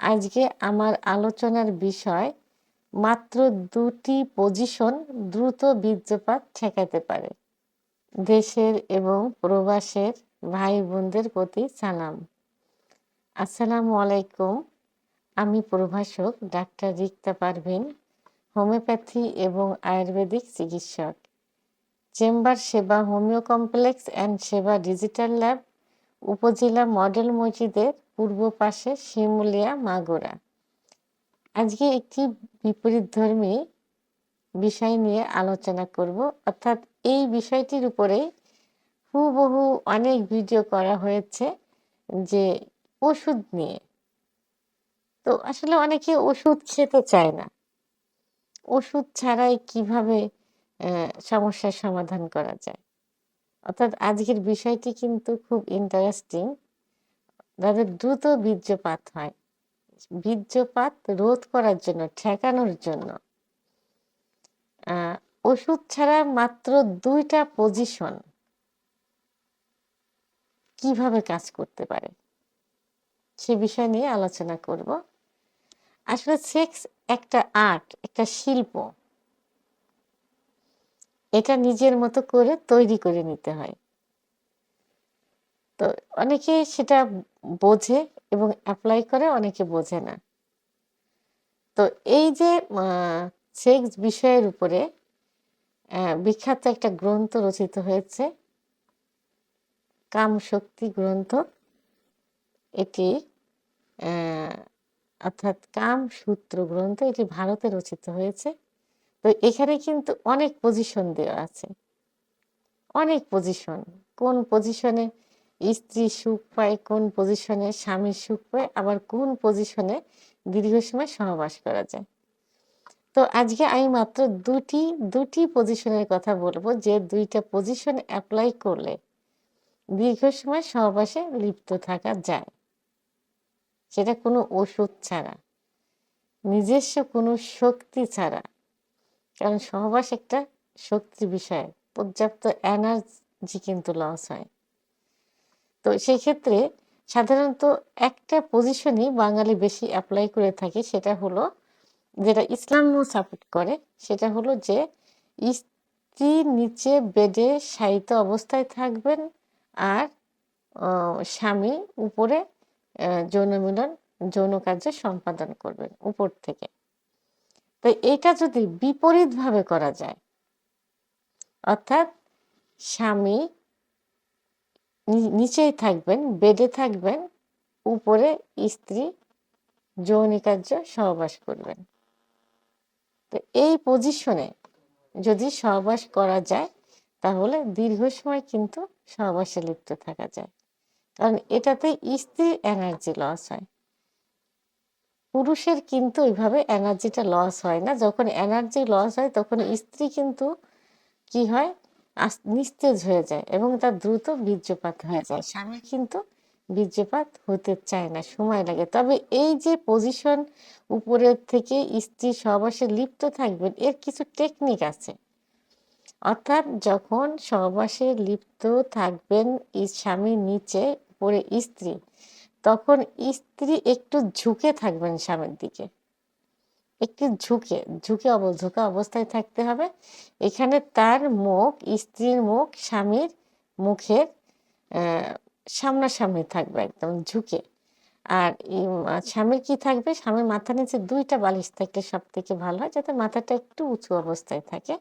আজকে আমার আলোচনার বিষয় মাত্র দুটি পজিশন দ্রুত বীর্যপাত ঠেকাতে পারে। দেশের এবং প্রবাসের ভাই বোনদের প্রতি সালাম। আসসালামু আলাইকুম। আমি প্রভাষক ডাক্তার রিক্তা পারভিন, হোমিওপ্যাথি এবং আয়ুর্বেদিক চিকিৎসক। Chamber Seba homeo complex and Seba digital lab, উপজেলা মডেল মসজিদের পূর্ব পাশে শিমুলিয়া মাগুরা। আজকে একটি বিপরীত ধর্মী বিষয় নিয়ে আলোচনা করব। অর্থাৎ এই বিষয়টির উপরে হুবহু অনেক ভিডিও করা হয়েছে যে ওষুধ নিয়ে। তো আসলে অনেকে ওষুধ খেতে চায় না। ওষুধ ছাড়াই কীভাবে সমস্যার সমাধান করা যায়? অর্থাৎ আজকের বিষয়টি কিন্তু খুব ইন্টারেস্টিং যাদের দ্রুত বীর্যপাত হয়। বীর্যপাত রোধ করার জন্য, ঠেকানোর জন্য। ওষুধ ছাড়া মাত্র দুইটা পজিশন কীভাবে কাজ করতে পারে? সে বিষয় নিয়ে আলোচনা করব। আসলে সেক্স একটা আর্ট একটা শিল্প। এটা নিজের মতো করে তৈরি করে নিতে হয়। তো অনেকে সেটা বোঝে এবং অ্যাপ্লাই করে, অনেকে বোঝে না। তো এই যে সেক্স বিষয়ের উপরে বিখ্যাত একটা গ্রন্থ রচিত হয়েছে, কাম শক্তি গ্রন্থ। এটি অর্থাৎ কাম সূত্র গ্রন্থ, এটি ভারতে রচিত হয়েছে। তো এখানে কিন্তু অনেক পজিশন দেওয়া আছে। অনেক পজিশন কোন পজিশনে স্ত্রী সুখ পায়, কোন পজিশনে স্বামী সুখ পায়, আবার কোন পজিশনে দীর্ঘ সময় সহবাস করা যায়। তো আজকে আমি মাত্র দুটি দুটি পজিশনের কথা বলব, যে দুইটা পজিশন অ্যাপ্লাই করলে দীর্ঘ সময় সহবাসে লিপ্ত থাকা যায়। সেটা কোনো ওষুধ ছাড়া, নিজস্ব কোনো শক্তি ছাড়া। কারণ সহবাস একটা শক্তি বিষয়, পর্যাপ্ত এনার্জি কিন্তু লস হয়। তো সেই ক্ষেত্রে সাধারণত একটা পজিশনই বাঙালি বেশি অ্যাপ্লাই করে থাকে, সেটা হলো যেটা ইসলামও সাপোর্ট করে, সেটা হলো যে স্ত্রী নিচে বেডে শায়িত অবস্থায় থাকবেন আর স্বামী উপরে যৌন মিলন, যৌন কার্য সম্পাদন করবেন উপর থেকে। তো এটা যদি বিপরীতভাবে করা যায়, অর্থাৎ স্বামী নিচেই থাকবেন, বেডে থাকবেন, উপরে স্ত্রী যৌনিকার্য সহবাস করবেন। তো এই পজিশনে যদি সহবাস করা যায়, তাহলে দীর্ঘ সময় কিন্তু সহবাসে লিপ্ত থাকা যায়। কারণ এটাতে স্ত্রীর এনার্জি লস হয়। পুরুষের কিন্তু ওইভাবে এনার্জিটা লস হয় না। যখন এনার্জি লস হয়, তখন স্ত্রী কিন্তু কি হয়? নিস্তেজ হয়ে যায় এবং তার দ্রুত বীর্যপাত হয়ে যায়। স্বামী কিন্তু বীর্যপাত হতে চায় না সময় লাগে। তবে এই যে পজিশন উপরের থেকে স্ত্রী সহবাসে লিপ্ত থাকবেন এর কিছু টেকনিক আছে। অর্থাৎ যখন সহবাসে লিপ্ত থাকবেন স্বামীর নিচে পরে স্ত্রী তখন স্ত্রী একটু ঝুঁকে থাকবেন স্বামীর দিকে। একটু ঝুঁকে ঝুঁকে অব, ঝুঁকা অবস্থায় থাকতে হবে। এখানে তার মুখ, স্ত্রীর মুখ, স্বামীর মুখের সামনাসামনি থাকবে একদম ঝুঁকে। আর স্বামীর কি থাকবে? স্বামীর মাথা নিচে দুইটা বালিশ থাকলে সব থেকে ভালো হয়, যাতে মাথাটা একটু উঁচু অবস্থায় থাকে।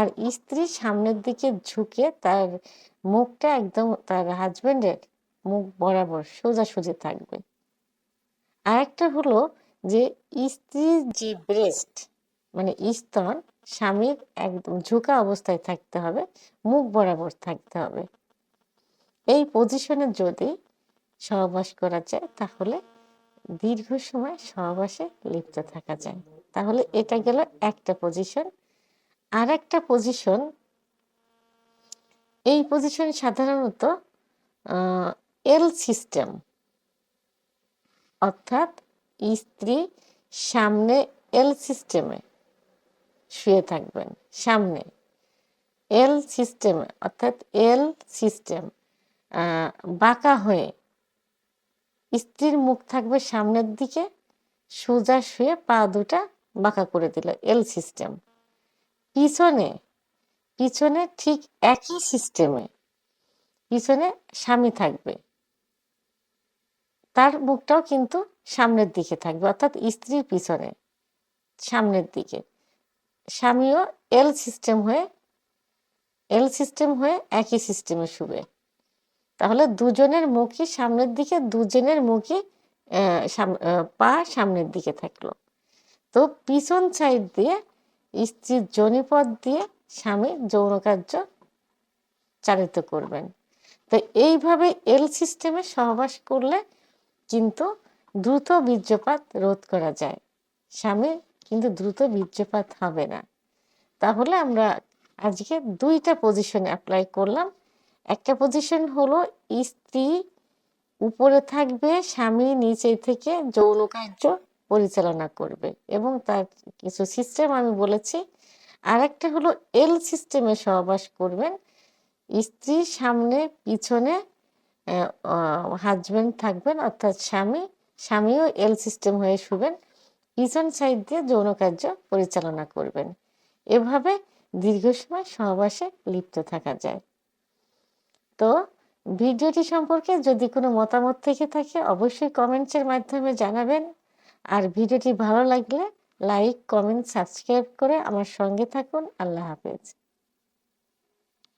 আর স্ত্রী সামনের দিকে ঝুঁকে তার মুখটা একদম তার হাজবেন্ডের মুখ বরাবর সোজাসুজি থাকবে। আরেকটা হলো যে স্ত্রীর যে ব্রেস্ট মানে স্তন, স্বামীর একদম ঝুঁকা অবস্থায় থাকতে হবে, মুখ বরাবর থাকতে হবে। এই পজিশনে যদি সহবাস করা যায়, তাহলে দীর্ঘ সময় সহবাসে লিপ্ত থাকা যায়। তাহলে এটা গেল একটা পজিশন আর একটা পজিশন এই পজিশন সাধারণত এল সিস্টেম অর্থাৎ স্ত্রী সামনে এল সিস্টেমে শুয়ে থাকবেন, সামনে এল সিস্টেমে অর্থাৎ এল সিস্টেম বাঁকা হয়ে স্ত্রীর মুখ থাকবে সামনের দিকে, সোজা শুয়ে পা দুটা বাঁকা করে দিল এল সিস্টেম পিছনে পিছনে ঠিক একই সিস্টেমে পিছনে স্বামী থাকবে। তার মুখটাও কিন্তু সামনের দিকে থাকবে, অর্থাৎ স্ত্রীর পিছনে, সামনের দিকে। স্বামীও এল সিস্টেম হয়ে এল সিস্টেম হয়ে একই সিস্টেমে শুবে। তাহলে দুজনের মুখই সামনের দিকে, দুজনের মুখই পা সামনের দিকে থাকল। তো পিছন সাইড দিয়ে স্ত্রীর জনিপদ দিয়ে স্বামী যৌন কার্য চালিত করবেন। তো এইভাবে এল সিস্টেমে সহবাস করলে কিন্তু দ্রুত বীর্যপাত রোধ করা যায়। স্বামী কিন্তু দ্রুত বীর্যপাত হবে না। তাহলে আমরা আজকে দুইটা পজিশন অ্যাপ্লাই করলাম। একটা পজিশন হলো স্ত্রী উপরে থাকবে, স্বামী নিচে থেকে যৌন কার্য পরিচালনা করবে এবং তার কিছু সিস্টেম আমি বলেছি। আর একটা হলো এল সিস্টেমে সহবাস করবেন। স্ত্রী সামনে, পিছনে হাজবেন্ড থাকবেন, অর্থাৎ স্বামী স্বামীও এল সিস্টেম হয়ে শুবেন। পিছন সাইড দিয়ে যৌন কার্য পরিচালনা করবেন। এভাবে দীর্ঘ সময় সহবাসে লিপ্ত থাকা যায়। তো ভিডিওটি সম্পর্কে যদি কোনো মতামত থেকে থাকে, অবশ্যই কমেন্টসের মাধ্যমে জানাবেন। আর ভিডিওটি ভালো লাগলে লাইক কমেন্ট সাবস্ক্রাইব করে আমার সঙ্গে থাকুন। আল্লাহ হাফেজ।